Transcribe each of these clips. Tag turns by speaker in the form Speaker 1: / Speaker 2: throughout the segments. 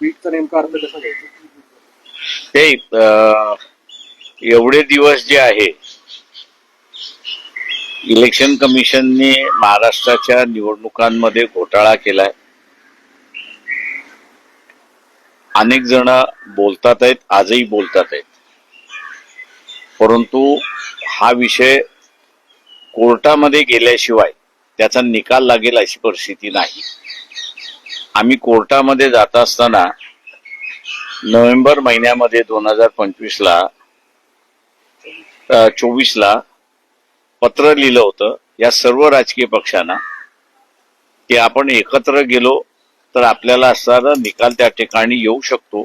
Speaker 1: ट्विटचा नेमका अर्थ कसा घ्यायचा
Speaker 2: ते अं, एवढे दिवस जे आहे इलेक्शन कमिशनने महाराष्ट्राच्या निवडणुकांमध्ये घोटाळा केलाय. अनेक जण बोलतात आहेत आजही बोलतात आहेत. परंतु हा विषय कोर्टामध्ये गेल्याशिवाय त्याचा निकाल लागेल अशी परिस्थिती नाही. आम्ही कोर्टामध्ये जात असताना नोव्हेंबर महिन्यामध्ये दोन हजार पंचवीसला चोवीसला पत्र लिहिलं होतं. या सर्व राजकीय पक्षांना की आपण एकत्र गेलो तर आपल्याला असणारा निकाल त्या ठिकाणी येऊ शकतो.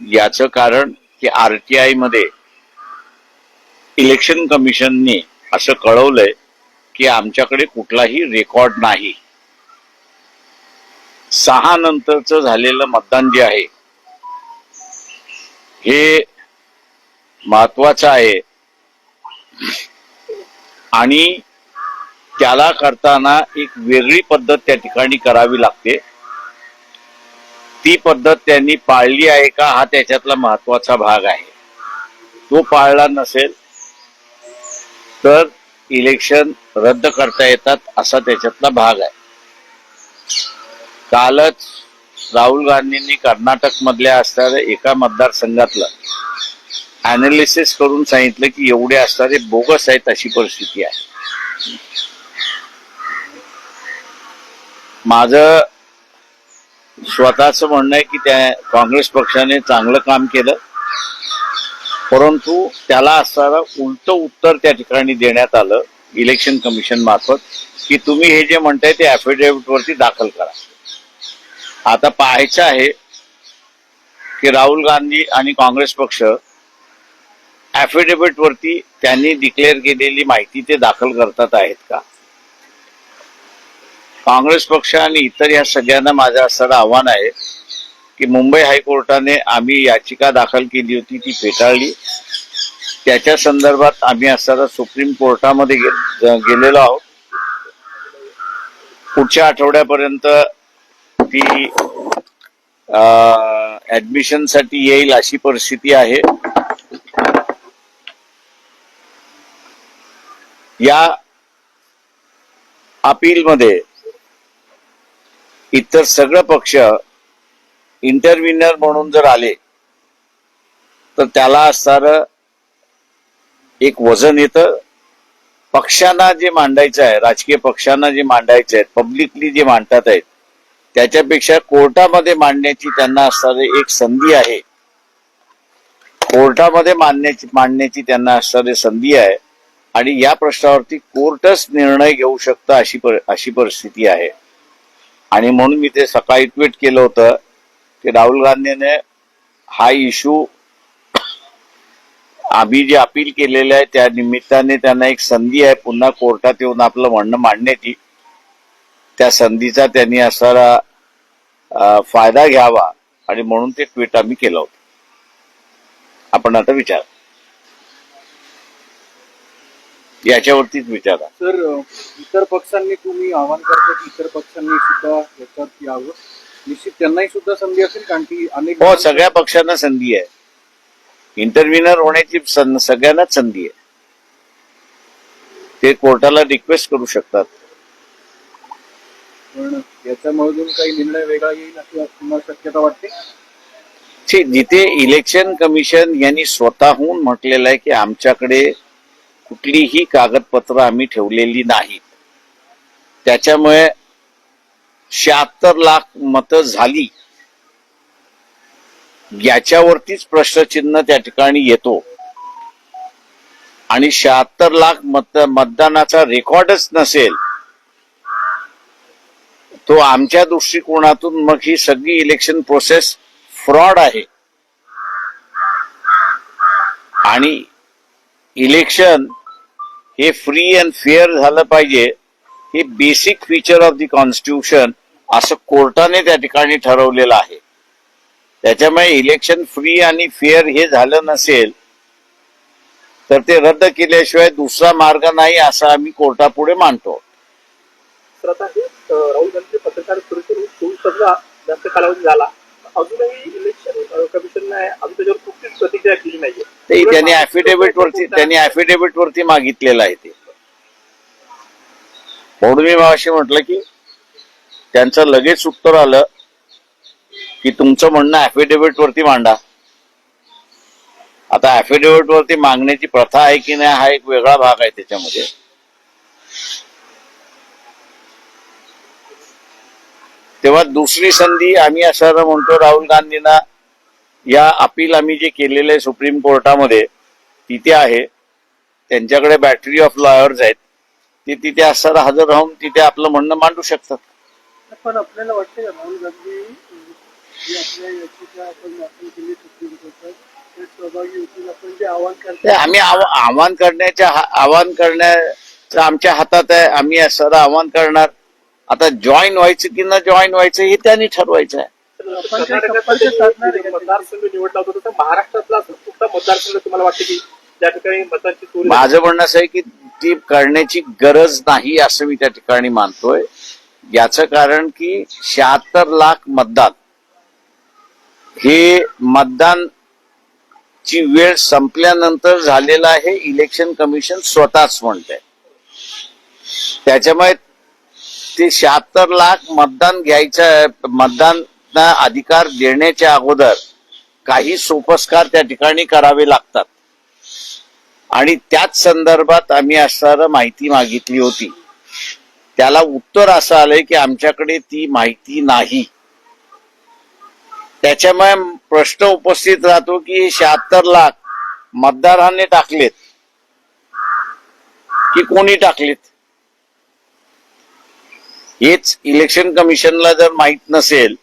Speaker 2: याचं कारण की आर टी मध्ये इलेक्शन कमिशनने असं कळवलंय की आमच्याकडे कुठलाही रेकॉर्ड नाही. सहा नंतरचं झालेलं मतदान जे आहे हे महत्वाचं आहे. आणि त्याला करताना एक वेगळी पद्धत त्या ठिकाणी करावी लागते. ती पद्धत त्यांनी पाळली आहे का हा त्याच्यातला महत्त्वाचा भाग आहे. तो पाळला नसेल तर इलेक्शन रद्द करता येतात असा त्याच्यातला भाग आहे. कालच राहुल गांधींनी कर्नाटक मधल्या असणाऱ्या एका मतदारसंघातलं अनालिसिस करून सांगितलं की एवढे असणारे बोगस आहेत अशी परिस्थिती आहे. माझं स्वतःच म्हणणं आहे की त्या काँग्रेस पक्षाने चांगलं काम केलं परंतु त्याला असणारं उलट उत्तर त्या ठिकाणी देण्यात आलं इलेक्शन कमिशन मार्फत की तुम्ही हे जे म्हणताय ते affidavit वरती दाखल करा. आता पाहायचं आहे की राहुल गांधी आणि काँग्रेस पक्ष ऍफिडेव्हिट वरती त्यांनी डिक्लेअर केलेली माहिती ते दाखल करतात आहेत का? काँग्रेस पक्ष आणि इतर या सगळ्यांना माझं असणारं आव्हान आहे की मुंबई हायकोर्टाने आम्ही याचिका दाखल केली होती ती फेटाळली. त्याच्या संदर्भात आम्ही असणारा सुप्रीम कोर्टामध्ये गेलेलो आहोत. पुढच्या आठवड्यापर्यंत ती ऍडमिशनसाठी येईल अशी परिस्थिती आहे. या अपीलमध्ये इतर सगळं पक्ष इंटरव्हिनर म्हणून जर आले तर त्याला असणार एक वजन येतं. पक्षांना जे मांडायचं आहे राजकीय पक्षांना जे मांडायचं आहे पब्लिकली जे मांडतात आहेत त्याच्यापेक्षा कोर्टामध्ये मांडण्याची त्यांना असणारी एक संधी आहे. कोर्टामध्ये मांडण्याची मांडण्याची त्यांना असणारी संधी आहे. आणि या प्रश्नावरती कोर्टच निर्णय घेऊ शकतं अशी पर- अशी परिस्थिती आहे. आणि म्हणून मी ते सकाळी ट्विट केलं होतं की राहुल गांधीने हा इश्यू आम्ही जे अपील केलेलं आहे त्या निमित्ताने त्यांना एक संधी आहे पुन्हा कोर्टात येऊन आपलं म्हणणं मांडण्याची. त्या संधीचा त्यांनी असणारा अं, फायदा घ्यावा आणि म्हणून ते ट्विट आम्ही केलं होतं. आपण आता विचार. याच्यावरतीच विचारा.
Speaker 1: तर अ, इतर पक्षांनी तुम्ही आवाहन करता की इतर पक्षांनी सुद्धा याच्यात यावं? निश्चित त्यांनाही सुद्धा संधी असेल कारण की अनेक
Speaker 2: हो सगळ्या पक्षांना संधी आहे. इंटरव्हिनर होण्याची सगळ्यांनाच संधी आहे. ते कोर्टाला रिक्वेस्ट करू शकतात.
Speaker 1: पण याच्यामधून काही निर्णय वेगळा येईल अशी तुम्हाला शक्यता वाटते?
Speaker 2: जिथे इलेक्शन कमिशन यांनी स्वतःहून म्हटलेलं आहे की आमच्याकडे कुठलीही कागदपत्र आम्ही ठेवलेली नाहीत. त्याच्यामुळे शहात्तर लाख मतं झाली. याच्यावरतीच प्रश्नचिन्ह त्या ठिकाणी येतो. आणि शहात्तर लाख मत मतदानाचा रेकॉर्डच नसेल तो आमच्या दृष्टिकोनातून मग ही सगळी इलेक्शन प्रोसेस फ्रॉड आहे. आणि इलेक्शन हे फ्री अँड फेअर झालं पाहिजे हे basic feature of the constitution असं कोर्टाने त्या ठिकाणी ठरवलेलं आहे. त्याच्यामुळे इलेक्शन फ्री आणि फेअर हे झालं नसेल तर ते रद्द केल्याशिवाय दुसरा मार्ग नाही असं आम्ही कोर्टापुढे मानतो.
Speaker 3: राहुल गांधी पत्रकार परिषद चोवीस तासला जास्त कालावधी झाला. अजूनही इलेक्शन कमिशन अजून त्याच्यावर कुठलीच प्रतिक्रिया केली नाहीये.
Speaker 2: ते त्यांनी affidavit वरती त्यांनी affidavit वरती मागितलेलं आहे ते. म्हणून मी मागाशी म्हटलं की त्यांचं लगेच उत्तर आलं की तुमचं म्हणणं affidavit वरती मांडा. आता affidavit वरती मागण्याची प्रथा आहे की नाही हा एक वेगळा भाग आहे त्याच्यामध्ये. तेव्हा दुसरी संधी आम्ही असं म्हणतो राहुल गांधींना या अपील आम्ही जे केलेलं आहे सुप्रीम कोर्टामध्ये तिथे आहे. त्यांच्याकडे बॅटरी ऑफ लॉयर्स आहेत. ते तिथे असताना हजर राहून तिथे आपलं म्हणणं मांडू शकतात.
Speaker 4: पण आपल्याला वाटतं राहुल गांधी
Speaker 2: आम्ही आव- आव्हान करण्याच्या आव्हान करण्याचं आमच्या हातात आहे. आम्ही असं आव्हान करणार. आता जॉईन व्हायचं की न जॉईन व्हायचं हे त्यांनी ठरवायचं आहे. माझं म्हणणं असं आहे की ती करण्याची गरज नाही असं मी त्या ठिकाणी मानतोय. याच कारण की शहात्तर लाख मतदान हे मतदान ची वेळ संपल्यानंतर झालेलं आहे. इलेक्शन कमिशन स्वतःच म्हणते त्याच्यामुळे ते शहात्तर लाख मतदान घ्यायचं मतदान अधिकार देण्याच्या अगोदर काही सोपस्कार त्या ठिकाणी करावे लागतात. आणि त्याच संदर्भात आम्ही असणारं माहिती मागितली होती. त्याला उत्तर असं आलंय की आमच्याकडे ती माहिती नाही. त्याच्यामुळे प्रश्न उपस्थित राहतो की शहात्तर लाख मतदारांनी टाकलेत की कोणी टाकलेत? हेच इलेक्शन कमिशनला जर माहीत नसेल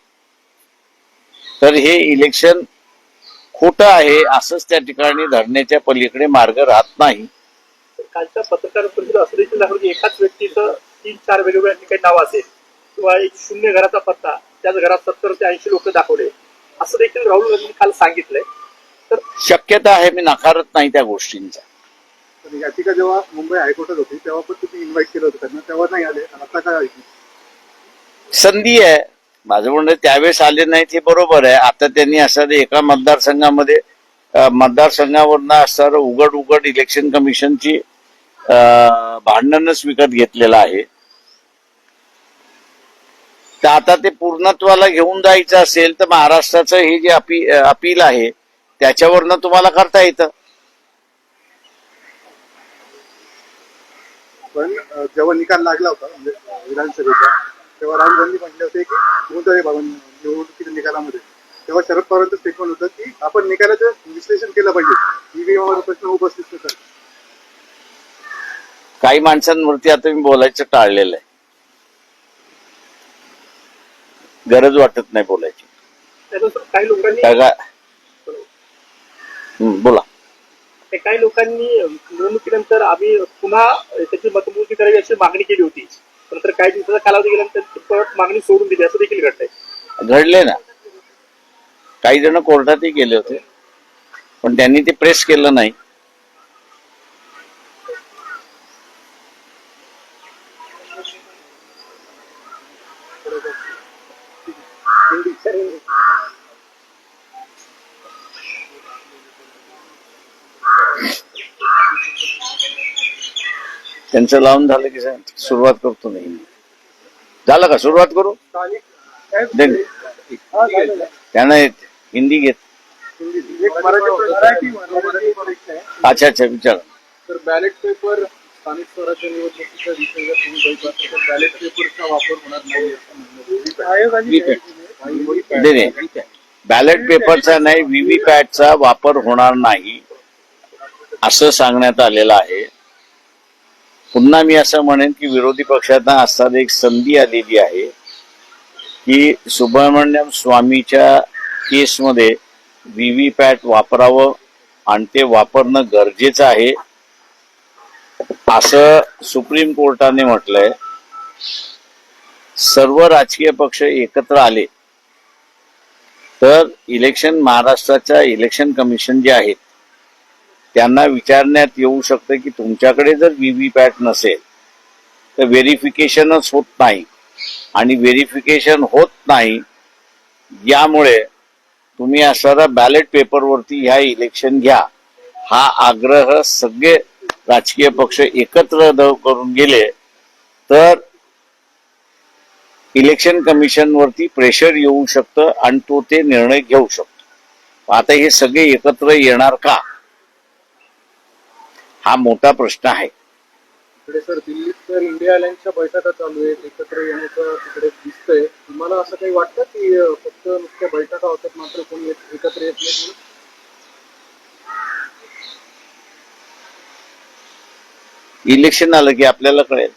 Speaker 2: तर हे इलेक्शन खोटं आहे असंच त्या ठिकाणी धरण्याच्या पलीकडे मार्ग राहत नाही.
Speaker 3: कालच्या पत्रकार परिषदेत असं देखील दाखवलं की एकाच व्यक्तीचं तीन चार वेगवेगळ्या ठिकाणी नाव असेल किंवा एक शून्य घराचा पत्ता त्याच घरात सत्तर ते ऐंशी लोक दाखवले असं देखील राहुल गांधींनी काल सांगितलंय. तर
Speaker 2: शक्यता आहे मी नाकारत नाही त्या गोष्टींचा.
Speaker 4: पण याचिका जेव्हा मुंबई हायकोर्टात होती तेव्हा पण तुम्ही इन्व्हाइट केलं होतं त्यांना तेव्हा नाही आले आता काय?
Speaker 2: संधी आहे. माझं म्हणणं त्यावेळेस आले नाहीत हे बरोबर आहे. आता त्यांनी असं एका मतदारसंघामध्ये मतदारसंघावरनं असणारं उघड उघड इलेक्शन कमिशनची अं, भांडणच विकत घेतलेलं आहे. तर आता ते पूर्णत्वाला घेऊन जायचं असेल तर महाराष्ट्राचं हे जे अपी अपील आहे त्याच्यावरनं तुम्हाला करता येतं.
Speaker 4: पण जेव्हा निकाल लागला होता म्हणजे, विधानसभेचा तेव्हा राहुल गांधी म्हटले होते की कोणत्याही भवन निवडणुकीच्या निकालामध्ये. तेव्हा शरद पवारांचं स्टेटमेंट होतं की आपण निकालाचं विश्लेषण केलं पाहिजे. ईव्हीएमवर प्रश्न उपस्थित होतात
Speaker 2: काही माणसांवरती आता मी बोलायचं टाळलेलं आहे. गरज वाटत नाही बोलायची.
Speaker 3: त्यानुसार काही लोकांनी
Speaker 2: हं, बोला.
Speaker 3: ते काही लोकांनी निवडणुकीनंतर आम्ही पुन्हा त्याची मतमोजणी करावी अशी मागणी केली होती. नंतर काही दिवसाचा कालावधी गेल्यानंतर ती परत मागणी सोडून दिली असं देखील घडलंय
Speaker 2: घडले ना. काही जण कोर्टातही गेले होते पण त्यांनी ते प्रेस केलं नाही. त्यांचं लावून झालं की सुरुवात करतो नाही झालं का सुरुवात करू? दे. त्यांना येत हिंदी घेत.
Speaker 4: एक मराठी मराठी मराठी परीक्षा आहे
Speaker 2: अच्छा अच्छा विचार.
Speaker 1: बॅलेट पेपर स्थानिक स्वराज्य निवडणुकीच्या बॅलेट पेपरचा वापर होणार नाही
Speaker 2: बॅलेट पेपरचा नाही व्हीव्हीपॅटचा वापर होणार नाही असं सांगण्यात आलेलं आहे. पुन्हा मी असं म्हणेन की विरोधी पक्षांना असताना एक संधी आलेली आहे की सुब्रमण्यम स्वामीच्या केसमध्ये पॅट वापरावं आणि ते वापरणं गरजेचं आहे असं सुप्रीम कोर्टाने म्हटलंय. सर्व राजकीय पक्ष एकत्र आले. तर इलेक्शन महाराष्ट्राच्या इलेक्शन कमिशन जे आहेत त्यांना विचारण्यात येऊ शकतं की तुमच्याकडे जर व्हीव्हीपॅट नसेल तर व्हेरिफिकेशनच होत नाही. आणि व्हेरिफिकेशन होत नाही यामुळे तुम्ही असणारा बॅलेट पेपरवरती ह्या इलेक्शन घ्या. हा आग्रह सगळे राजकीय पक्ष एकत्र द- करून गेले तर इलेक्शन कमिशन वरती प्रेशर येऊ शकतं आणि तो ते निर्णय घेऊ शकतो. आता हे सगळे एकत्र येणार का? हा मोठा प्रश्न आहे.
Speaker 1: इकडे सर दिल्लीत तर इंडिया अलायन्सच्या बैठका चालू आहेत एकत्र येण्याचं तिकडे दिसतंय. तुम्हाला असं काही वाटतं की फक्त नुसत्या बैठका होतात मात्र कोणी एकत्र येत नाही?
Speaker 2: इलेक्शन आलं की आपल्याला कळेल.